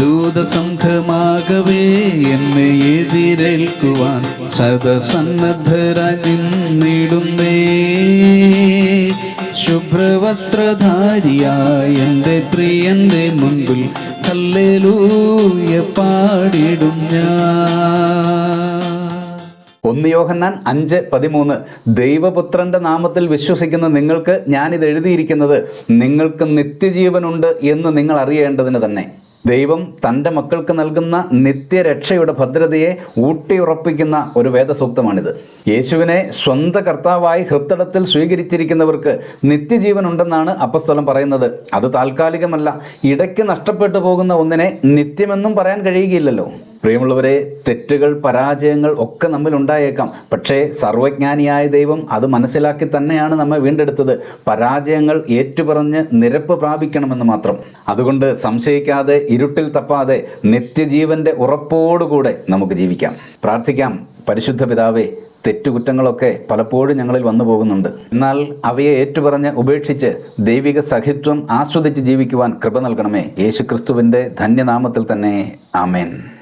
ദൂതസംഘമാകവേ എന്നെ എതിരേൽക്കുവാൻ സദസന്നദ്ധരായി നിന്നിടുന്നേ ശുഭ്രവസ്ത്രധാരിയായ എന്റെ പ്രിയന്റെ മുൻപിൽ കല്ലേലൂയ പാടിടും ഞാൻ. ഒന്ന് യോഹന്നാൻ അഞ്ച് പതിമൂന്ന്. ദൈവപുത്രന്റെ നാമത്തിൽ വിശ്വസിക്കുന്ന നിങ്ങൾക്ക് ഞാനിത് എഴുതിയിരിക്കുന്നത് നിങ്ങൾക്ക് നിത്യജീവനുണ്ട് എന്ന് നിങ്ങൾ അറിയേണ്ടതിന് തന്നെ. ദൈവം തന്റെ മക്കൾക്ക് നൽകുന്ന നിത്യരക്ഷയുടെ ഭദ്രതയെ ഊട്ടിയുറപ്പിക്കുന്ന ഒരു വേദസൂക്തമാണിത്. യേശുവിനെ സ്വന്തം കർത്താവായി ഹൃത്തടത്തിൽ സ്വീകരിച്ചിരിക്കുന്നവർക്ക് നിത്യജീവനുണ്ടെന്നാണ് അപ്പസ്തലം പറയുന്നത്. അത് താൽക്കാലികമല്ല ഇടയ്ക്ക് നഷ്ടപ്പെട്ടു പോകുന്ന ഒന്നിനെ നിത്യമെന്നും പറയാൻ കഴിയുകയില്ലല്ലോ. പ്രിയമുള്ളവരെ തെറ്റുകൾ പരാജയങ്ങൾ ഒക്കെ നമ്മൾ ഉണ്ടായേക്കാം. പക്ഷേ സർവജ്ഞാനിയായ ദൈവം അത് മനസ്സിലാക്കി തന്നെയാണ് നമ്മെ വീണ്ടെടുത്തത്. പരാജയങ്ങൾ ഏറ്റുപറഞ്ഞ് നിരപ്പ് പ്രാപിക്കണമെന്ന് മാത്രം. അതുകൊണ്ട് സംശയിക്കാതെ ഇരുട്ടിൽ തപ്പാതെ നിത്യജീവന്റെ ഉറപ്പോടുകൂടെ നമുക്ക് ജീവിക്കാം. പ്രാർത്ഥിക്കാം. പരിശുദ്ധ പിതാവേ തെറ്റുകുറ്റങ്ങളൊക്കെ പലപ്പോഴും ഞങ്ങളിൽ വന്നു പോകുന്നുണ്ട്. എന്നാൽ അവയെ ഏറ്റുപറഞ്ഞ് ഉപേക്ഷിച്ച് ദൈവിക സഹിത്വം ആസ്വദിച്ച് ജീവിക്കുവാൻ കൃപ നൽകണമേ. യേശുക്രിസ്തുവിന്റെ ധന്യനാമത്തിൽ തന്നെ. ആമേൻ.